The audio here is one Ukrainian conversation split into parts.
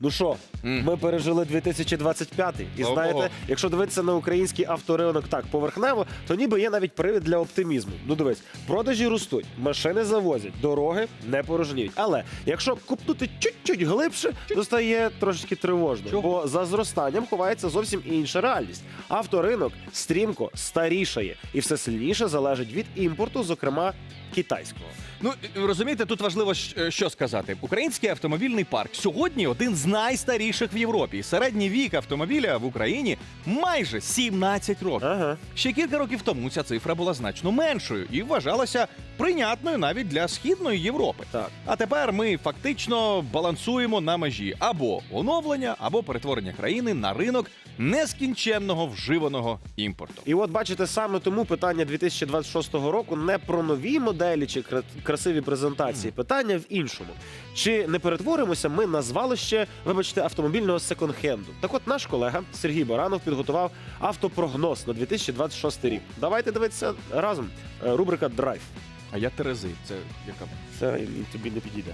Ну що, ми пережили 2025 і Слава знаєте, Богу. якщо дивитися на український авторинок так поверхнево, то ніби є навіть привід для оптимізму. Ну дивись, продажі ростуть, машини завозять, дороги не порожніють. Але якщо купнути чуть-чуть глибше, то стає трошечки тривожно, Чого? бо за зростанням ховається зовсім інша реальність. Авторинок стрімко старішає і все сильніше залежить від імпорту, зокрема китайського. Ну розумієте, тут важливо щ- що сказати. Український автомобільний парк сьогодні один з найстаріших в Європі. Середній вік автомобіля в Україні майже 17 років. Ага. Ще кілька років тому ця цифра була значно меншою і вважалася прийнятною навіть для східної Європи. Так. А тепер ми фактично балансуємо на межі або оновлення, або перетворення країни на ринок нескінченного вживаного імпорту. І от бачите, саме тому питання 2026 року не про нові моделі чи кра- красиві презентації. Питання в іншому. Чи не перетворимося ми на звалище, вибачте, автомобільного секонд-хенду? Так от наш колега Сергій Баранов підготував автопрогноз на 2026 рік. Давайте дивитися разом. Е, Рубрика Драйв. А я Терези, це яка? Це тобі не підійде.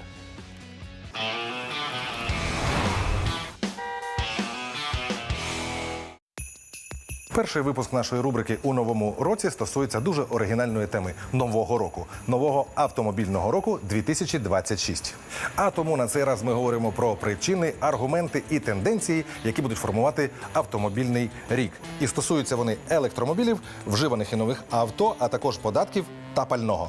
Перший випуск нашої рубрики у новому році стосується дуже оригінальної теми нового року, нового автомобільного року 2026. А тому на цей раз ми говоримо про причини, аргументи і тенденції, які будуть формувати автомобільний рік. І стосуються вони електромобілів, вживаних і нових авто, а також податків та пального.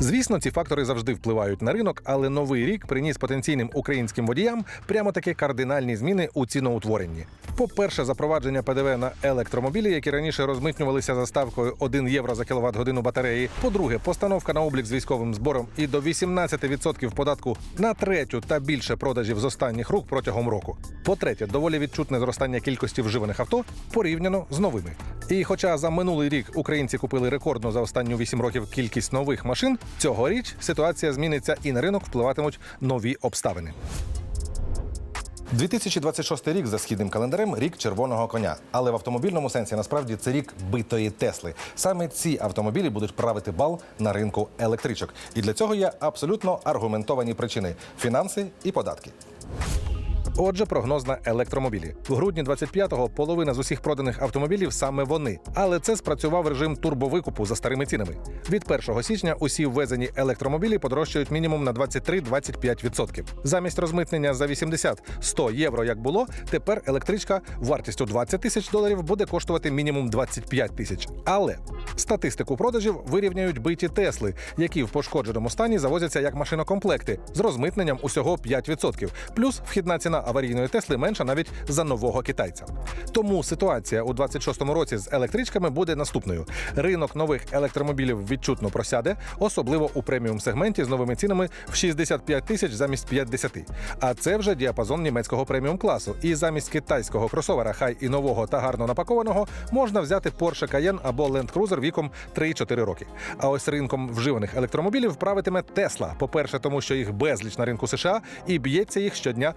Звісно, ці фактори завжди впливають на ринок, але новий рік приніс потенційним українським водіям прямо таки кардинальні зміни у ціноутворенні. По-перше, запровадження ПДВ на електромобілі, які раніше розмитнювалися за ставкою 1 євро за кіловат годину батареї. По-друге, постановка на облік з військовим збором і до 18% податку на третю та більше продажів з останніх рук протягом року. По-третє, доволі відчутне зростання кількості вживаних авто порівняно з новими. І хоча за минулий рік українці купили рекордну за останні 8 років кількість нових машин, цьогоріч ситуація зміниться і на ринок впливатимуть нові обставини. 2026 рік за східним календарем рік червоного коня. Але в автомобільному сенсі насправді це рік битої Тесли. Саме ці автомобілі будуть правити бал на ринку електричок. І для цього є абсолютно аргументовані причини фінанси і податки. Отже, прогноз на електромобілі. В грудні 25-го половина з усіх проданих автомобілів саме вони. Але це спрацював режим турбовикупу за старими цінами. Від 1 січня усі ввезені електромобілі подорожчають мінімум на 23-25%. Замість розмитнення за 80-100 євро, як було, тепер електричка вартістю 20 тисяч доларів буде коштувати мінімум 25 тисяч. Але статистику продажів вирівняють биті Тесли, які в пошкодженому стані завозяться як машинокомплекти з розмитненням усього 5%. Плюс вхідна ціна аварійної Тесли менша навіть за нового китайця. Тому ситуація у 26-му році з електричками буде наступною: ринок нових електромобілів відчутно просяде, особливо у преміум сегменті з новими цінами в 65 тисяч замість 50. А це вже діапазон німецького преміум класу. І замість китайського кросовера, хай і нового та гарно напакованого, можна взяти Porsche Cayenne або Land Cruiser віком 3-4 роки. А ось ринком вживаних електромобілів правитиме Tesla. По-перше, тому що їх безліч на ринку США і б'ється їх щодня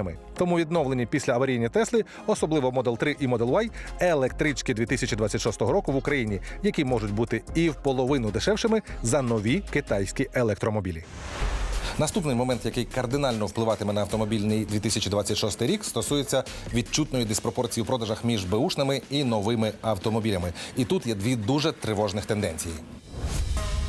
сотнями. Тому відновлені після аварійні Тесли, особливо Model 3 і Model Y, електрички 2026 року в Україні, які можуть бути і в половину дешевшими за нові китайські електромобілі. Наступний момент, який кардинально впливатиме на автомобільний 2026 рік, стосується відчутної диспропорції у продажах між беушними і новими автомобілями. І тут є дві дуже тривожних тенденції.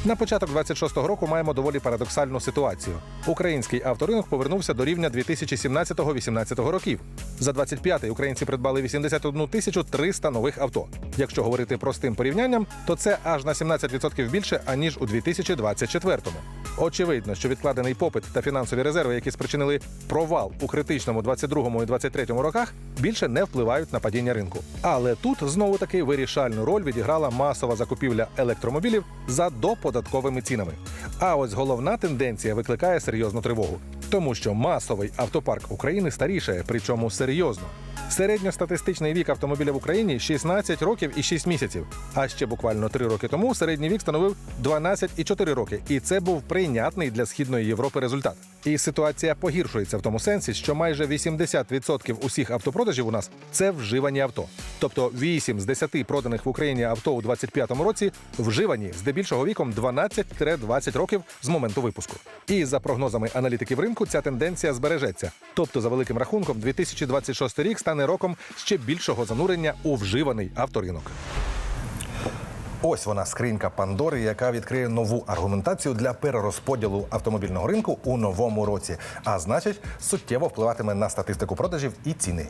На початок 26-го року маємо доволі парадоксальну ситуацію. Український авторинок повернувся до рівня 2017-18 років. За 25-й українці придбали 81 тисячу 300 нових авто. Якщо говорити простим порівнянням, то це аж на 17% більше аніж у 2024-му. Очевидно, що відкладений попит та фінансові резерви, які спричинили провал у критичному 22-му і 23-му роках, більше не впливають на падіння ринку. Але тут знову таки вирішальну роль відіграла масова закупівля електромобілів за доподатковими цінами. А ось головна тенденція викликає серйозну тривогу, тому що масовий автопарк України старішає, причому серйозно. Середньостатистичний вік автомобіля в Україні 16 років і 6 місяців. А ще буквально 3 роки тому середній вік становив 12,4 роки, і це був прийнятний для східної Європи результат. І ситуація погіршується в тому сенсі, що майже 80% усіх автопродажів у нас це вживані авто. Тобто 8 з 10 проданих в Україні авто у 2025 році вживані здебільшого віком 12-20 років з моменту випуску. І за прогнозами аналітиків ринку, ця тенденція збережеться. Тобто, за великим рахунком, 2026 рік стане роком ще більшого занурення у вживаний авторинок. Ось вона скринька Пандори, яка відкриє нову аргументацію для перерозподілу автомобільного ринку у новому році. А значить, суттєво впливатиме на статистику продажів і ціни.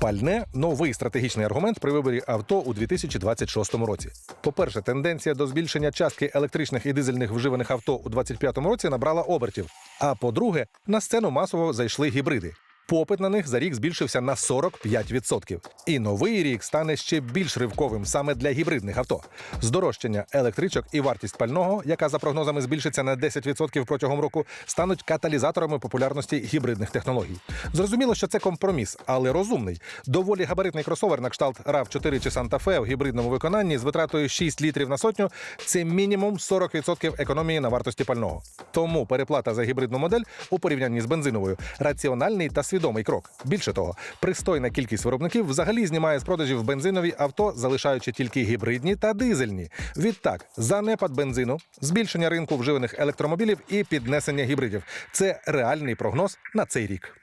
Пальне новий стратегічний аргумент при виборі авто у 2026 році. По-перше, тенденція до збільшення частки електричних і дизельних вживаних авто у 2025 році набрала обертів. А по-друге, на сцену масово зайшли гібриди. Попит на них за рік збільшився на 45%. І новий рік стане ще більш ривковим саме для гібридних авто. Здорожчання електричок і вартість пального, яка за прогнозами збільшиться на 10% протягом року, стануть каталізаторами популярності гібридних технологій. Зрозуміло, що це компроміс, але розумний. Доволі габаритний кросовер на кшталт rav 4 чи Santa Fe в гібридному виконанні з витратою 6 літрів на сотню це мінімум 40% економії на вартості пального. Тому переплата за гібридну модель у порівнянні з бензиновою раціональний та свідомий крок. Більше того, пристойна кількість виробників взагалі знімає з продажів бензинові авто, залишаючи тільки гібридні та дизельні. Відтак, занепад бензину, збільшення ринку вживаних електромобілів і піднесення гібридів це реальний прогноз на цей рік.